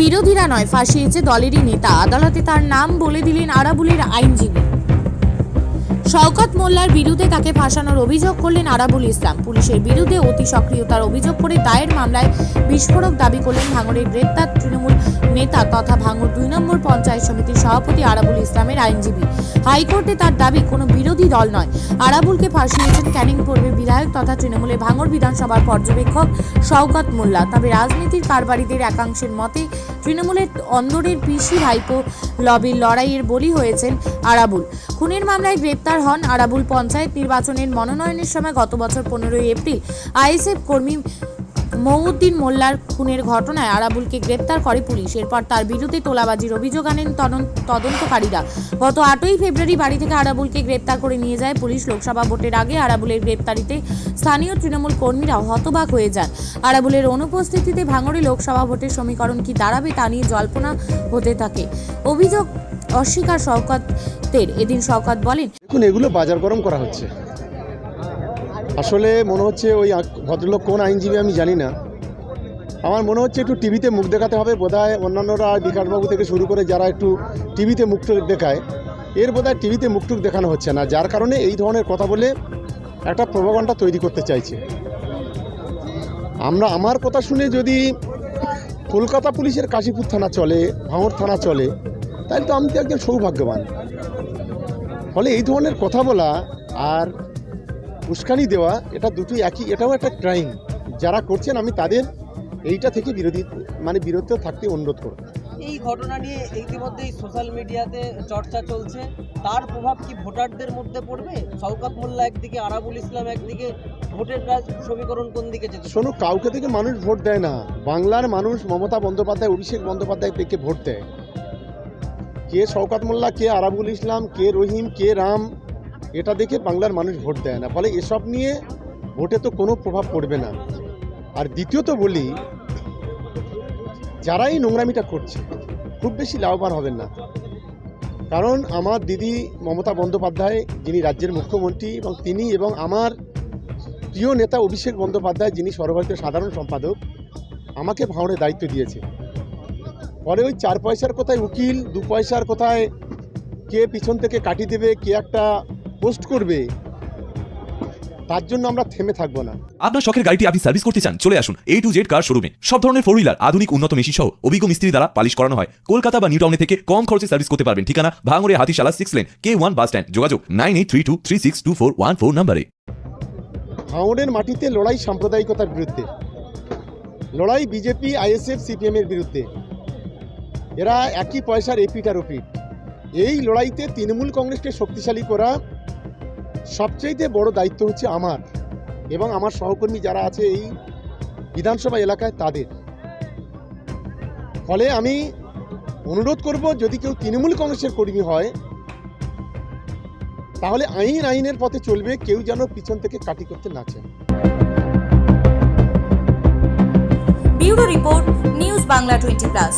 বিরোধীরা নয় ফাঁসিয়েছে দলেরই নেতা। আদালতে তার নাম বলে দিলেন আরাবুলের আইনজীবী। শওকত মোল্লার বিরুদ্ধে তাকে ফাঁসানোর অভিযোগ করলেন আরাবুল ইসলাম। পুলিশের বিরুদ্ধে অতি সক্রিয়তার অভিযোগ করে দায়ের মামলায় বিস্ফোরক দাবি করলেন ভাঙড়ের গ্রেপ্তার তৃণমূল নেতা তথা ভাঙড় দুই নম্বর পঞ্চায়েত সমিতির সভাপতি আরাবুল ইসলামের আইনজীবী। হাইকোর্টে তার দাবি, কোনো বিরোধী দল নয়। আরাবুলকে ফাঁসিয়েছেন ক্যানিং পূর্বের বিধায়ক তথা তৃণমূলের ভাঙড় বিধানসভার পর্যবেক্ষক শওকত মোল্লা। তবে রাজনীতির কারবারিদের একাংশের মতে, তৃণমূলের অন্দরের পিসি ভাইপো লবির লড়াইয়ের বলি হয়েছেন আরাবুল। খুনের মামলায় গ্রেপ্তার হন আরাবুল পঞ্চায়েত নির্বাচনের মনোনয়নের সময় গত বছর পনেরোই এপ্রিল আইএসএফ কর্মী মৌউদ্দিন মোল্লার খুনের ঘটনায় আরাবুলকে গ্রেপ্তার করে পুলিশ। এরপর তার বিরুদ্ধে তোলাবাজির অভিযোগ আনেন তদন- তদন্তকারীরা। গত আটই ফেব্রুয়ারি বাড়ি থেকে আরাবুলকে গ্রেপ্তার করে নিয়ে যায় পুলিশ। লোকসভা ভোটের আগে আরাবুলের গ্রেপ্তারিতে স্থানীয় তৃণমূল কর্মীরা হতবাক হয়ে যান। আরাবুলের অনুপস্থিতিতে ভাঙড়ে লোকসভা ভোটের সমীকরণ কি দাঁড়াবে তা নিয়ে জল্পনা হতে থাকে। অভিযোগ অস্বীকার শওকতের। এদিন শওকত বলেন, দেখুন, এগুলো বাজার গরম করা হচ্ছে। আসলে মনে হচ্ছে ওই ভদ্রলোক কোন আইনজীবী আমি জানি না। আমার মনে হচ্ছে একটু টিভিতে মুখ দেখাতে হবে, বোধহয় অন্যান্যরা বিকাশবাবু থেকে শুরু করে যারা একটু টিভিতে মুখটুক দেখায়, এর বোধহয় টিভিতে মুখটুক দেখানো হচ্ছে না। যার কারণে এই ধরনের কথা বলে একটা প্রভাকাণ্ডা তৈরি করতে চাইছে। আমরা, আমার কথা শুনে যদি কলকাতা পুলিশের কাশীপুর থানা চলে, ভাঙড় থানা চলে তাহলে তো আমি তো একজন সৌভাগ্যবান। ফলে এই ধরনের কথা বলা আর উস্কানি দেওয়া এটা দুটোই একই এটাও একটা ক্রাইম যারা করছেন আমি তাদের এইটা থেকে বিরোধী মানে বিরত থাকতে অনুরোধ করব। এই ঘটনা নিয়ে ইতিমধ্যেই সোশ্যাল মিডিয়াতে চর্চা চলছে। তার প্রভাব কি ভোটারদের মধ্যে পড়বে? শওকত মোল্লা একদিকে আরাবুল ইসলাম একদিকে ভোটের রাজ সমীকরণ কোন দিকে যেতে শোনো কাউকে থেকে মানুষ ভোট দেয় না। বাংলার মানুষ মমতা বন্দ্যোপাধ্যায় অভিষেক বন্দ্যোপাধ্যায় থেকে ভোট দেয়। কে শওকাত মোল্লা, কে আরাবুল ইসলাম, কে রহিম, কে রাম, এটা দেখে বাংলার মানুষ ভোট দেয় না। ফলে এসব নিয়ে ভোটে তো কোনো প্রভাব পড়বে না। আর দ্বিতীয়ত বলি যারা এই নোংরামিটা করছে, খুব বেশি লাভবান হবেন না। কারণ আমার দিদি মমতা বন্দ্যোপাধ্যায়, যিনি রাজ্যের মুখ্যমন্ত্রী এবং তিনি এবং আমার প্রিয় নেতা অভিষেক বন্দ্যোপাধ্যায়, যিনি সর্বভারতীয় সাধারণ সম্পাদক, আমাকে ভাঁড়ে দায়িত্ব দিয়েছে। পরে ওই চার পয়সার কোথায় উকিল দু পয়সার কোথায় কে পিছন থেকে কাটিয়ে দেবে কে একটা পোস্ট করবে তার জন্য আমরা থেমে থাকব না। আপনার শখের গাড়িটি আপনি সার্ভিস করতে চান চলে আসুন। এ টু জেড কার শোরুমে সব ধরনের ফোর হুইলার আধুনিক উন্নত মেশিন সহ অভিজ্ঞ মিস্ত্রি দ্বারা পালিশ করানো হয়। কলকাতা বা নিউ টাউনে থেকে কম খরচে সার্ভিস করতে পারবেন। ঠিকানা ভাঙড়ে হাতিশালা সিক্স লেন কে ওয়ান বাস স্ট্যান্ড যোগাযোগ nine eight three two three six two four one four নাম্বারে। ভাঁড়ের মাটিতে লড়াই সাম্প্রদায়িকতার বিরুদ্ধে। লড়াই বিজেপি আইএসএফ সিপিএমের বিরুদ্ধে। এরা একই পয়সার এপিটার ওপিট এই লড়াইতে তৃণমূল কংগ্রেসকে শক্তিশালী করা সবচেয়ে বড় দায়িত্ব হচ্ছে আমার এবং আমার সহকর্মী যারা আছে এই বিধানসভা এলাকায় তাদের। ফলে আমি অনুরোধ করব, যদি কেউ তৃণমূল কংগ্রেসের কর্মী হয়, তাহলে আইন আইনের পথে চলবে, কেউ যেন পিছন থেকে কাটি করতে না চায়। Bureau report, news Bangla twenty plus.